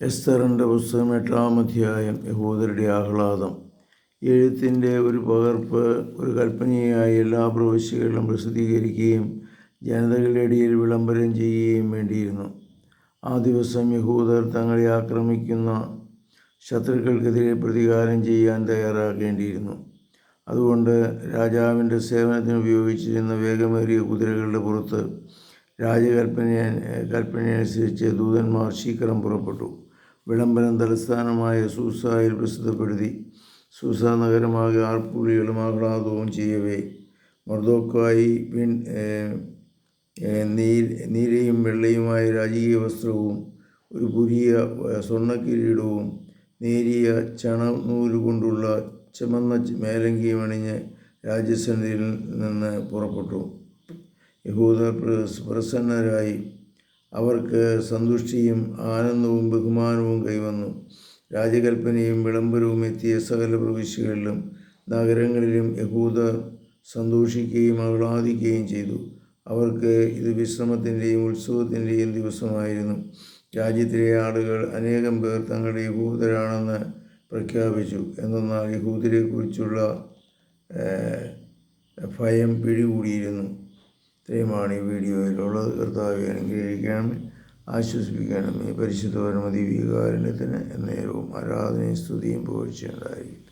എസ്തറിന്റെ പുസ്തകം എട്ടാം അധ്യായം യഹൂദരുടെ ആഹ്ലാദം. എഴുത്തിന്റെ ഒരു പകർപ്പ് ഒരു കൽപ്പനയായി എല്ലാ പ്രവിശ്യകളിലും പ്രസിദ്ധീകരിക്കുകയും ജനതകളുടെ ഇടയിൽ വിളംബരം ചെയ്യുകയും വേണ്ടിയിരുന്നു. ആ ദിവസം യഹൂദർ തങ്ങളെ ആക്രമിക്കുന്ന ശത്രുക്കൾക്കെതിരെ പ്രതികാരം ചെയ്യാൻ തയ്യാറാക്കേണ്ടിയിരുന്നു അതുകൊണ്ട് രാജാവിന്റെ സേവനത്തിന് ഉപയോഗിച്ചിരുന്ന വേഗമേറിയ കുതിരകളുടെ പുറത്ത് രാജകൽപ്പന കൽപ്പനയനുസരിച്ച് ദൂതന്മാർ ശീഘ്രം പുറപ്പെട്ടു. വിളംബരം തലസ്ഥാനമായ സൂസായിൽ പ്രസിദ്ധപ്പെടുത്തി സൂസ നഗരമാകെ ആർപ്പുളികളും ആഹ്ലാദവും ചെയ്യവേ. മർദോക്കായി പിൻ നീ നീലയും വെള്ളയുമായ രാജകീയ വസ്ത്രവും ഒരു പുതിയ സ്വർണക്കിരീടവും നേരിയ ചണനൂൽ കൊണ്ടുള്ള ചുമന്ന മേലങ്കിയും അണിഞ്ഞ് രാജസന്നിധിയിൽ നിന്ന് പുറപ്പെട്ടു. യഹൂദർ പ്രസന്നരായി. അവർക്ക് സന്തുഷ്ടിയും ആനന്ദവും ബഹുമാനവും കൈവന്നു. രാജകൽപ്പനയും വിളംബരവും എത്തിയ സകല പ്രവിശ്യകളിലും നഗരങ്ങളിലും യഹൂദർ സന്തോഷിക്കുകയും ആഹ്ലാദിക്കുകയും ചെയ്തു. അവർക്ക് ഇത് വിശ്രമത്തിന്റെയും ഉത്സവത്തിന്റെയും ദിവസമായിരുന്നു. രാജ്യത്തിലെ ആളുകൾ അനേകം പേർ തങ്ങളുടെ യഹൂദരാണെന്ന് പ്രഖ്യാപിച്ചു. എന്നാൽ യഹൂദരെക്കുറിച്ചുള്ള ഭയം പിടികൂടിയിരുന്നു. ഇത്രയുമാണ് ഈ വീഡിയോയിലുള്ളത് കർത്താവെ അനുഗ്രഹിക്കണമേ ആശ്വസിപ്പിക്കണമേ പരിശുദ്ധ പരമതി വികാരണത്തിന് എന്നേരവും ആരാധനയും സ്തുതിയും പുകഴ്ചയുണ്ടായിരിക്കും